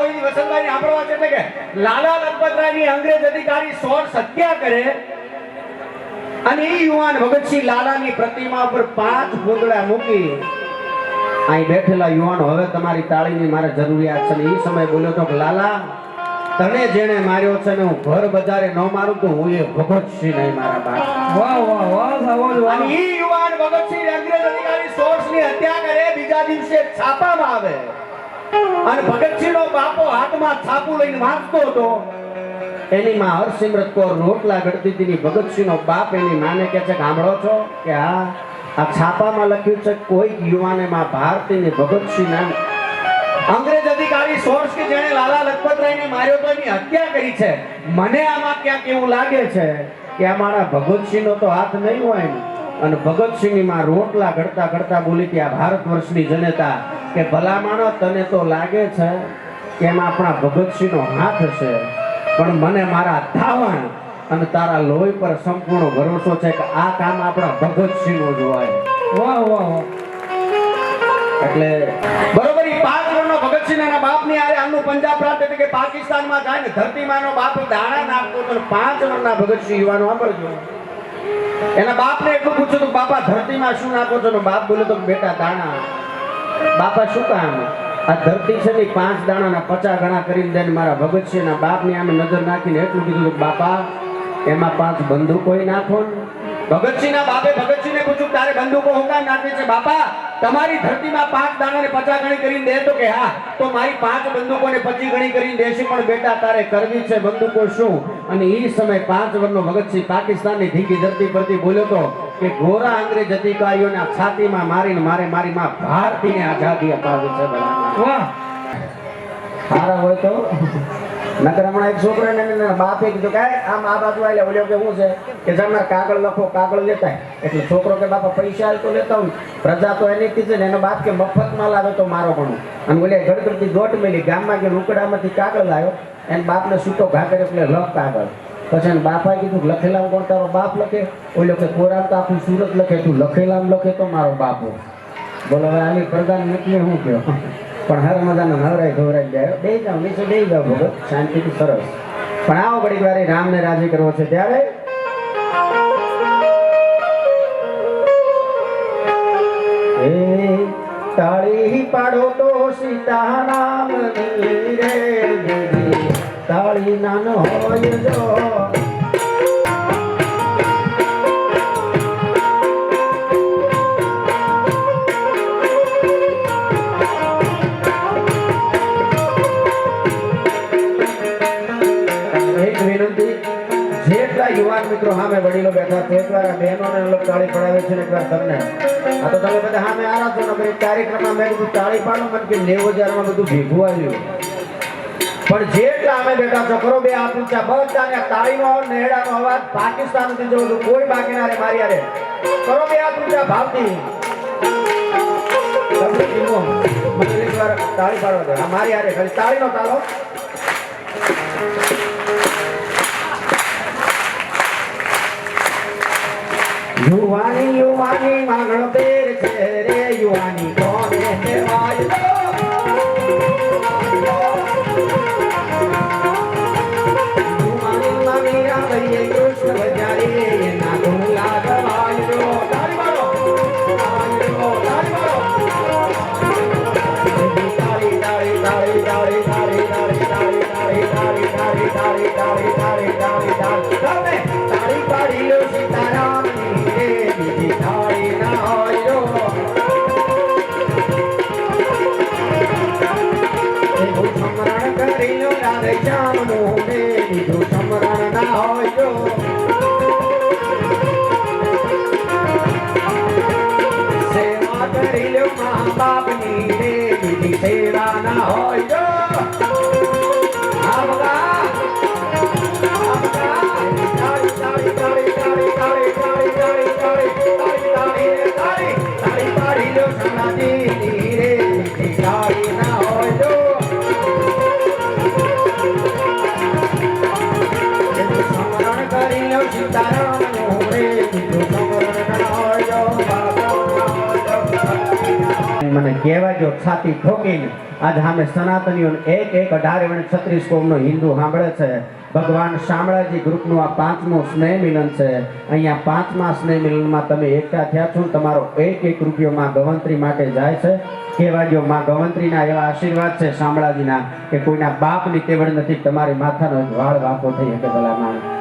એ વસંતભાઈ સાંભળવા છે એટલે કે લાલા લખપતરાયની અંગ્રેજ અધિકારી સોર્સ હત્યા કરે અને એ યુવાન ભગતસિંહ લાલાની પ્રતિમા ઉપર પાંચ પૂતળા મૂકી અહીં બેઠેલા યુવાનો હવે તમારી તાળીની મારે જરૂરિયાત છે એ સમય બોલ્યો તો લાલા તને જેણે માર્યો છે ને હું ઘર બજારે ન મારું તો હું એ ભગતસિંહ નહીં મારા બાપ. વાહ વાહ વાહ સાવલ વાહ યુવાન ભગતસિંહ અંગ્રેજ અધિકારી સોર્સની હત્યા કરે બીજા દિવસે છાપામાં આવે. અને ભગતસિંહનો બાપો હાથમાં છાપુ લઈને વાંચતો હતો. એની માં હરસિમરત કોર રોટલા ગળતી હતી ભગતસિંહ ભગતસિંહનો બાપ એની માને કહે છે કે સાંભળો છો? કે, હા. આ છાપામાં લખ્યું છે કોઈ યુવાને માં ભારતીની ભગતસિંહ નામ અંગ્રેજ અધિકારી સોર્સ કે જેણે લાલા લજપતરાયને માર્યો તો એની હત્યા કરી છે. મને આમાં ક્યાંક એવું લાગે છે કે અમારા ભગતસિંહનો તો હાથ નહીં હોય ને. અને ભગતસિંહમાં રોટલા ઘડતા ઘડતા બોલી કે આ ભારત વર્ષની જનતા કે ભલામાણો તને તો લાગે છે કે એમાં આપણા ભગતસિંહનો હાથ છે પણ મને મારા ધાવણ અને તારા લોહી પર સંપૂર્ણ ભરોસો છે કે આ કામ આપણા ભગતસિંહનો જ હોય. વાહ વાહ એટલે બરોબર ઈ પાંચ વર્ષનો ભગતસિંહ એના બાપની આરે આમનું પંજાબ પ્રાંત એટલે કે પાકિસ્તાનમાં જાય ને ધરતીમાંનો બાપ દાણા નાખતો તો પાંચ વર્ષના ભગતસિંહ યુવાનો સાંભળજો. એના બાપને એટલું પૂછ્યું તું બાપા, ધરતીમાં શું નાખો છો? ને બાપ બોલ્યો તો, બેટા, દાણા. બાપા શું કામ? આ ધરતી છે ને, પાંચ દાણાના પચાસ ગણા કરીને દે મારા ભગતસિંહના બાપની આમે નજર નાખીને એટલું કીધું બાપા, એમાં પાંચ બંદૂકોય નાખો ને. ભગતસિંહના બાપે ભગતસિંહને પૂછ્યું તારે બંદૂકો હું કામ નાખવી છે બાપા? તમારી ધરતીમાં પાંચ દાણા ને પચાસ ગણી કરીને દે તો કે હા તો મારી પાંચ બંદૂકો ને પચીસ ગણી કરીને દેશે પણ બેટા તારે કરવી છે બંદૂકો શું? અને એ સમય પાંચ વર્ષનો ભગતસિંહ પાકિસ્તાનની ધીંગી ધરતી પરથી બોલ્યો તો કે ગોરા અંગ્રેજ અધિકારીઓના છાતીમાં મારીને મારે મારી માં ભારતીને આઝાદી અપાવી છે. વાહ. સારા હોય તો? નકર હમણાં એક છોકરાને એને બાપે કીધું કે આમ આ બાજુ આવેલા ઓલ્યો કે શું છે? કે જમણા કાગળ લખો, કાગળ લેતા. એટલે છોકરો કે, બાપા, પૈસા આવે તો લેતા હોય પ્રજા તો એની કીધે ને, એનો બાપ કે, મફતમાં લાવે તો મારો પણ અને ઓલે ગડગડતી દોટ મેલી, ગામમાં કે રૂકડામાંથી કાગળ લાવ્યો. એને બાપને છૂટો ઘાકર એટલે, લખ કાગળ. પછી એને બાપા કીધું લખેલા કોણ તારો બાપ લખે? ઓલો કે કોરામ તો આખું સુરત લખે, તું લખેલામ લખે તો મારો બાપો બોલો, હવે આની પ્રધાનમંત્રી શું કહ્યો? પણ હર મજાનો નવરાય ગૌરાઈ જાય. બે જાવ નીચે બે જાવ ભગત. શાંતિથી સરસ. પણ આવો ઘડીક વારે રામને રાજી કરવો છે ત્યારે તાળી પાડો તો સીતારામ રે તાળી નાનો હોય જો યુવાન મિત્રો સામે વડીલો બેઠા છે. એકવાર બહેનોને લોકો તાળી પડાવે છે એકવાર તમને. આ તો તમે બધા સામે આરા છો ને કાર્યક્રમમાં મેં કીધું તાળી પાડો મને કે નેવું હજારમાં બધું ભેગું આવ્યું. પણ જેટલા અમે બેઠા છોકરો બે હાથ ઊંચા, બધાને તાળીનો, નેડાનો અવાજ પાકિસ્તાનથી જો કોઈ બાકી ના રે મારી આરે કરો બે હાથ છે ભાવતી મને એકવાર તાળી પાડવા દો. મારી ખાલી તાળીનો તાળો. યુવાની યુવાની માંગણ પેર છે રે યુવાની કોને કહેવાય યુવાની મામી રામૈયે કૃષ્ણ બજારે એના ગુલા ગવાયો તાળી જો છાતી ઠોકીને આજ સામે સનાતનીઓ એક એક અઢાર છત્રીસ કોમનો હિન્દુ સાંભળે છે. ભગવાન શામળાજી ગ્રુપનું આ પાંચમું સ્નેહ મિલન છે. અહીંયા પાંચમા સ્નેહ મિલનમાં તમે એકઠા થયા છો. તમારો એક એક રૂપિયો માં ગવંત્રી માટે જાય છે. કહેવા જો માં ગવંત્રીના એવા આશીર્વાદ છે શામળાજીના કે કોઈના બાપની કેવળ નથી, તમારી માથાનો વાળ વાપો થઈ શકે ભલા